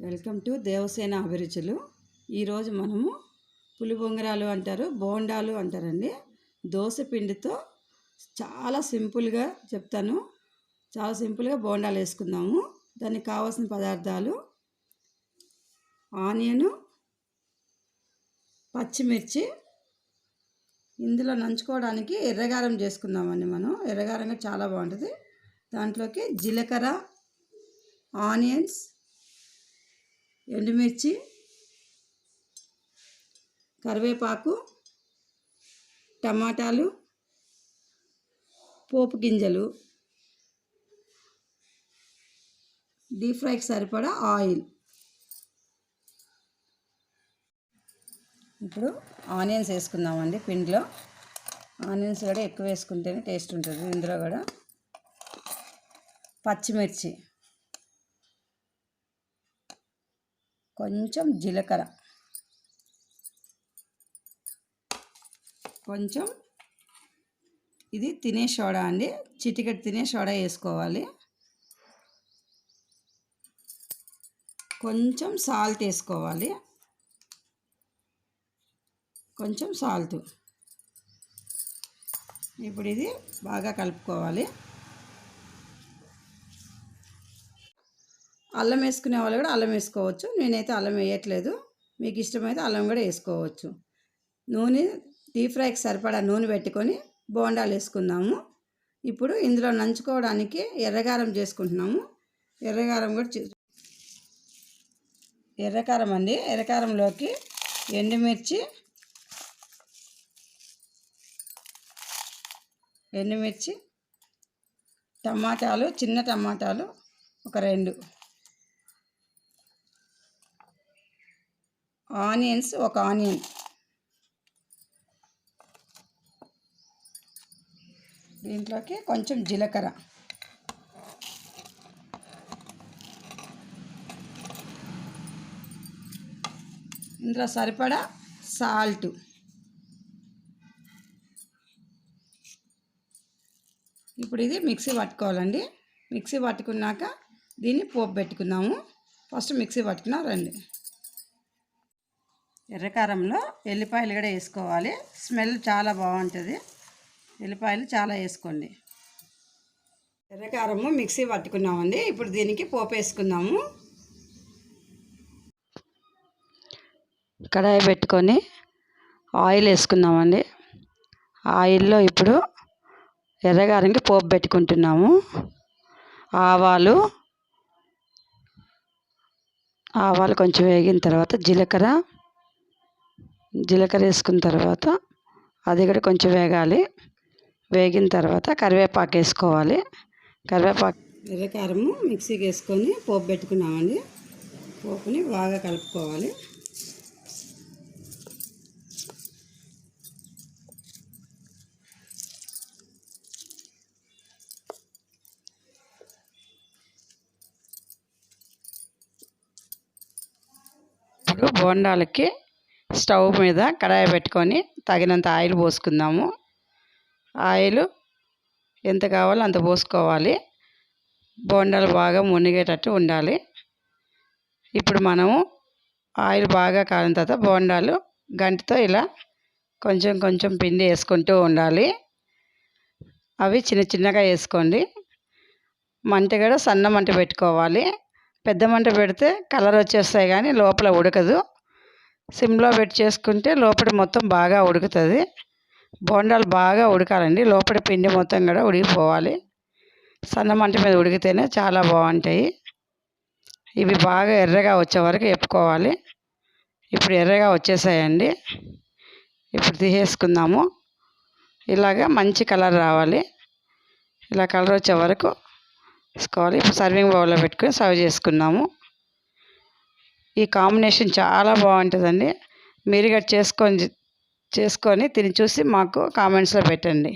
Welcome to Devasena అభిరుచులు. ఈరోజు మనము పులి బొంగరాలు అంటారు బోండాలు అంటారండి. దోశ పిండితో చాలా సింపుల్గా చెప్తాను. చాలా సింపుల్గా బోండాలు వేసుకుందాము. దానికి కావాల్సిన పదార్థాలు ఆనియను పచ్చిమిర్చి. ఇందులో నంచుకోవడానికి ఎర్రగారం చేసుకుందామండి మనం. ఎర్రగారంగా చాలా బాగుంటుంది. దాంట్లోకి జీలకర్ర ఆనియన్స్ ఎండుమిర్చి కరివేపాకు టమాటాలు పోపు గింజలు డీప్ ఫ్రైకి సరిపడా ఆయిల్. ఇప్పుడు ఆనియన్స్ వేసుకుందామండి పిండిలో. ఆనియన్స్ కూడా ఎక్కువ వేసుకుంటేనే టేస్ట్ ఉంటుంది ఇందులో కూడా. పచ్చిమిర్చి. కొంచెం జీలకర్ర. కొంచెం ఇది తినే సోడా అండి. చిటికెట్ తినే సోడా వేసుకోవాలి. కొంచెం సాల్ట్ వేసుకోవాలి. కొంచెం సాల్ట్. ఇప్పుడు ఇది బాగా కలుపుకోవాలి. అల్లం వేసుకునే వాళ్ళు కూడా అల్లం వేసుకోవచ్చు. నేనైతే అల్లం వేయట్లేదు. మీకు ఇష్టమైతే అల్లం కూడా వేసుకోవచ్చు. నూనె డీప్ ఫ్రైకి సరిపడా నూనె పెట్టుకొని బోండాలు వేసుకుందాము. ఇప్పుడు ఇందులో నంచుకోవడానికి ఎర్రగారం చేసుకుంటున్నాము. ఎర్రగారం కూడా ఎర్రకారం అండి. ఎర్రకారంలోకి ఎండుమిర్చి ఎండుమిర్చి టమాటాలు చిన్న టమాటాలు ఒక రెండు ఆనియన్స్ ఒక ఆనియన్. దీంట్లోకి కొంచెం జీలకర్ర. ఇందులో సరిపడా సాల్ట్. ఇప్పుడు ఇది మిక్సీ పట్టుకోవాలండి. మిక్సీ పట్టుకున్నాక దీన్ని పోపు పెట్టుకుందాము. ఫస్ట్ మిక్సీ పట్టుకున్నా రండి. ఎర్రకారంలో ఎల్లిపాయలు కూడా వేసుకోవాలి. స్మెల్ చాలా బాగుంటుంది. ఎల్లిపాయలు చాలా వేసుకోండి. ఎర్రకారము మిక్సీ పట్టుకున్నామండి. ఇప్పుడు దీనికి పోపు వేసుకుందాము. కడాయి పెట్టుకొని ఆయిల్ వేసుకుందామండి. ఆయిల్లో ఇప్పుడు ఎర్రగారంకి పోపు పెట్టుకుంటున్నాము. ఆవాలు ఆవాలు కొంచెం వేగిన తర్వాత జీలకర్ర జీలకర్ర వేసుకున్న తర్వాత అది కూడా కొంచెం వేగాలి. వేగిన తర్వాత కరివేపాకు వేసుకోవాలి. కరివేపాకు ఎర్రకారము మిక్సీకి వేసుకొని పోపు పెట్టుకున్నామండి. పోపుని బాగా కలుపుకోవాలి. ఇప్పుడు బోండాలకి స్టవ్ మీద కడాయి పెట్టుకొని తగినంత ఆయిల్ పోసుకుందాము. ఆయిల్ ఎంత కావాలో అంత పోసుకోవాలి. బోండాలు బాగా మునిగేటట్టు ఉండాలి. ఇప్పుడు మనము ఆయిల్ బాగా కాలిన తర్వాత బోండాలు గంటితో ఇలా కొంచెం కొంచెం పిండి వేసుకుంటూ ఉండాలి. అవి చిన్న చిన్నగా వేసుకోండి. మంట కూడా సన్న మంట పెట్టుకోవాలి. పెద్ద మంట పెడితే కలర్ వచ్చేస్తాయి కానీ లోపల ఉడకదు. సిమ్లో పెట్టి చేసుకుంటే లోపల మొత్తం బాగా ఉడుకుతుంది. బోండాలు బాగా ఉడకాలండి. లోపల పిండి మొత్తం కూడా ఉడికిపోవాలి. సన్న మంట మీద ఉడికితేనే చాలా బాగుంటాయి. ఇవి బాగా ఎర్రగా వచ్చే వరకు ఎప్పుకోవాలి ఇప్పుడు ఎర్రగా వచ్చేసాయండి. ఇప్పుడు తీసేసుకుందాము. ఇలాగ మంచి కలర్ రావాలి. ఇలా కలర్ వచ్చే వరకు వేసుకోవాలి. ఇప్పుడు సర్వింగ్ బౌల్లో పెట్టుకొని సర్వ్ చేసుకున్నాము ఈ కాంబినేషన్ చాలా బాగుంటుందండి. మీరు కూడా చేసుకొని చేసుకొని తిని చూసి మాకు కామెంట్స్లో పెట్టండి.